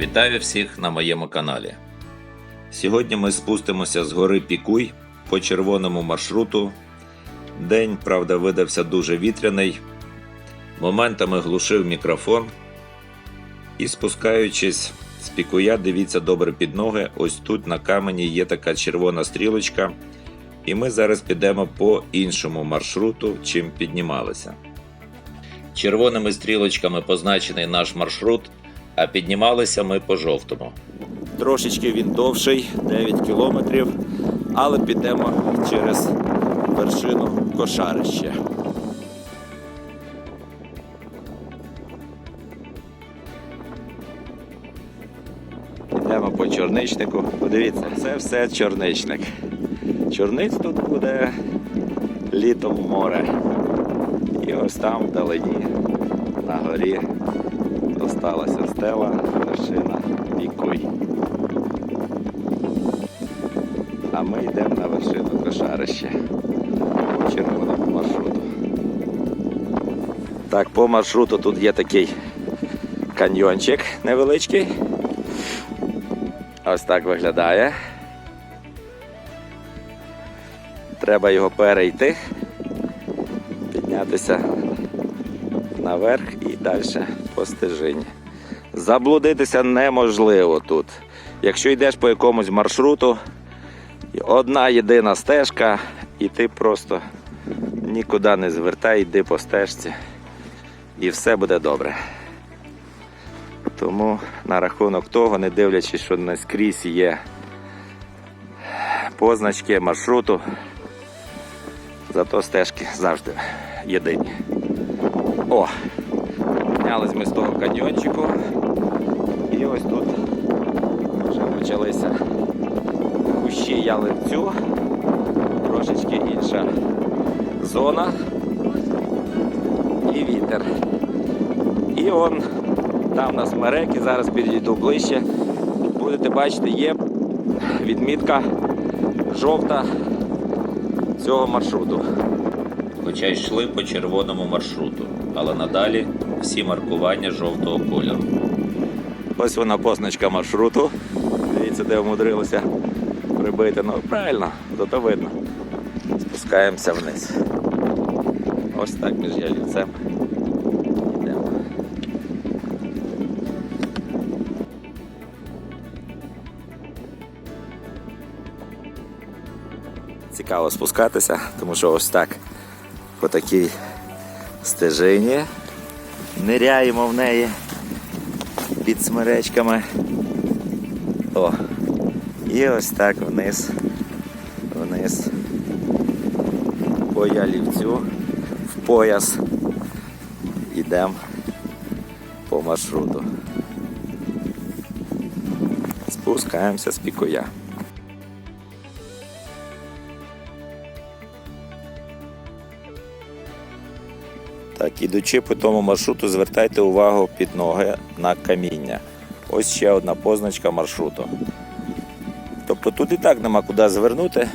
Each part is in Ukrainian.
Вітаю всіх на моєму каналі. Сьогодні ми спустимося з гори Пікуй по червоному маршруту. День, правда, видався дуже вітряний. Моментами глушив мікрофон. І спускаючись з пікуя, дивіться добре під ноги. Ось тут на камені є така червона стрілочка. І ми зараз підемо по іншому маршруту, чим піднімалися. Червоними стрілочками позначений наш маршрут, а піднімалися ми по жовтому. Трошечки він довший, 9 кілометрів, але підемо через вершину кошарище. Йдемо по чорничнику. Подивіться, це все чорничник. Чорниць тут буде літом море. І ось там вдалині на горі осталася стела, вершина Пікуй. А ми йдемо на вершину кошарище по червоному маршруту. Так, по маршруту тут є такий каньйончик невеличкий. Ось так виглядає. Треба його перейти, піднятися наверх і далі по стежині. Заблудитися неможливо тут. Якщо йдеш по якомусь маршруту, одна єдина стежка, і ти просто нікуди не звертай, йди по стежці, і все буде добре. Тому на рахунок того, не дивлячись, що не скрізь є позначки маршруту, зато стежки завжди єдині. О! Піднялись ми з того каньйончику. І ось тут вже почалися кущі ялинцю. Трошечки інша зона і вітер. І он там на смереки, зараз підійду ближче. Будете бачити, є відмітка жовта цього маршруту. Хоча йшли по червоному маршруту, але надалі всі маркування жовтого кольору. Ось вона позначка маршруту. Дивіться, де умудрилося прибити. Ну, правильно, зато видно. Спускаємося вниз. Ось так між ялівцем. Йдемо. Цікаво спускатися, тому що ось так по стежині ниряємо в неї під смеречками. О, і ось так вниз, вниз по ялівцю в пояс йдемо по маршруту. Спускаємося з пікуя. Ідучи по тому маршруту, звертайте увагу під ноги на каміння. Ось ще одна позначка маршруту. Тобто тут і так нема куди звернути.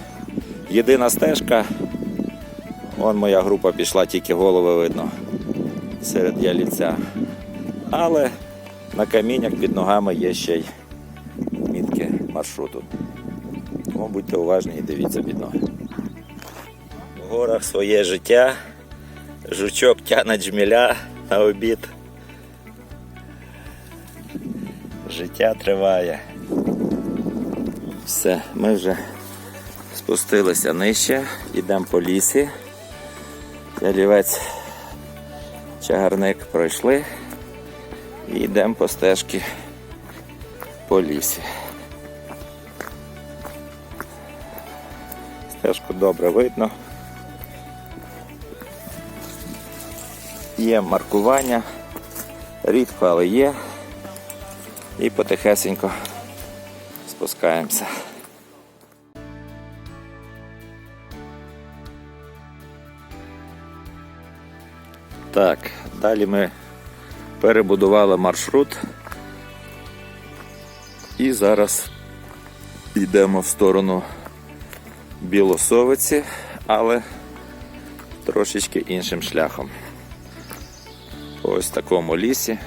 Єдина стежка. Вон моя група пішла, тільки голови видно серед ялівця. Але на каміннях під ногами є ще й мітки маршруту. Тому будьте уважні і дивіться під ноги. В горах своє життя. Жучок тяне джміля на обід. Життя триває. Все, ми вже спустилися нижче, йдемо по лісі. Ялівець чагарник пройшли і йдемо по стежці по лісі. Стежку добре видно. Є маркування, рідко, але є. І потихесенько спускаємося. Так, далі ми перебудували маршрут і зараз йдемо в сторону Білосовиці, але трошечки іншим шляхом ось в такому лісі.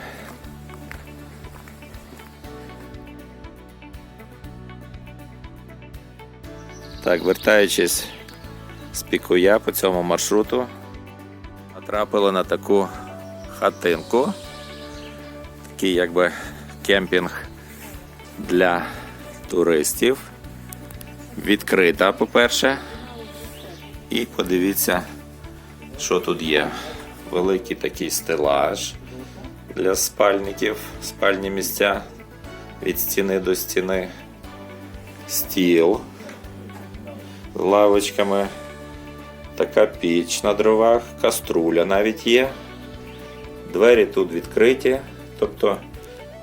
Так, вертаючись з Пікуя по цьому маршруту, натрапили на таку хатинку, такий якби кемпінг для туристів. Відкрита, по-перше, і подивіться, що тут є. Великий такий стелаж для спальників, спальні місця від стіни до стіни. Стіл з лавочками. Така піч на дровах, каструля навіть є. Двері тут відкриті, тобто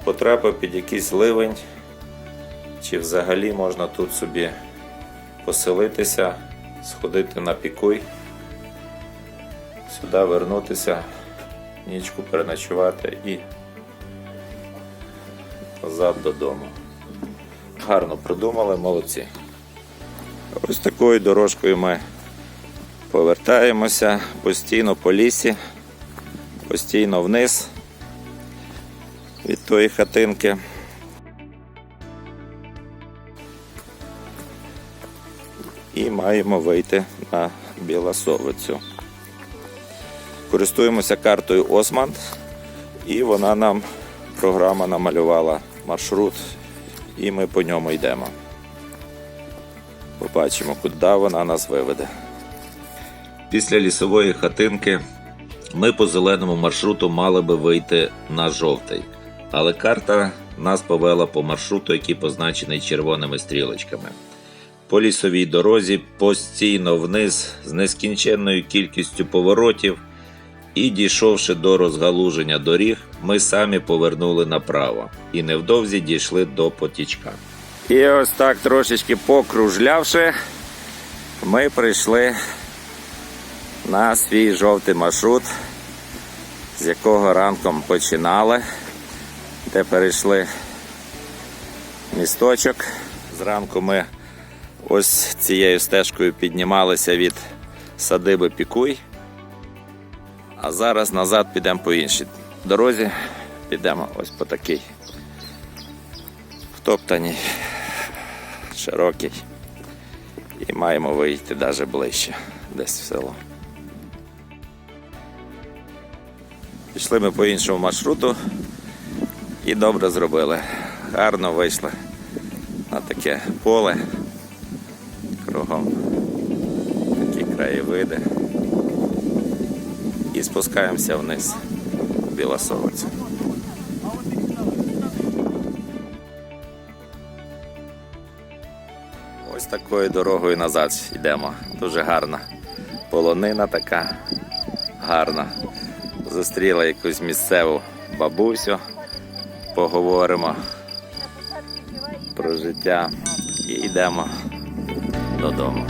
потрапив під якийсь ливень, чи взагалі можна тут собі поселитися, сходити на пікуй, сюди вернутися, нічку переночувати і назад додому. Гарно придумали, молодці. Ось такою дорожкою ми повертаємося постійно по лісі, постійно вниз від тої хатинки. І маємо вийти на Біласовицю. Користуємося картою Османд, і вона нам, програма намалювала маршрут, і ми по ньому йдемо. Побачимо, куди вона нас виведе. Після лісової хатинки ми по зеленому маршруту мали би вийти на жовтий, але карта нас повела по маршруту, який позначений червоними стрілочками. По лісовій дорозі постійно вниз з нескінченною кількістю поворотів, і дійшовши до розгалуження доріг, ми самі повернули направо і невдовзі дійшли до потічка. І ось так трошечки покружлявши, ми прийшли на свій жовтий маршрут, з якого ранком починали, де перейшли місточок. Зранку ми ось цією стежкою піднімалися від садиби Пікуй. А зараз назад підемо по іншій дорозі. Підемо ось по такій втоптаній, широкій. І маємо вийти навіть ближче, десь в село. Пішли ми по іншому маршруту і добре зробили. Гарно вийшли на таке поле. Кругом такі краєвиди. І спускаємося вниз в Білосовицю. Ось такою дорогою назад йдемо. Дуже гарна. Полонина така гарна. Зустріла якусь місцеву бабусю. Поговоримо про життя і йдемо додому.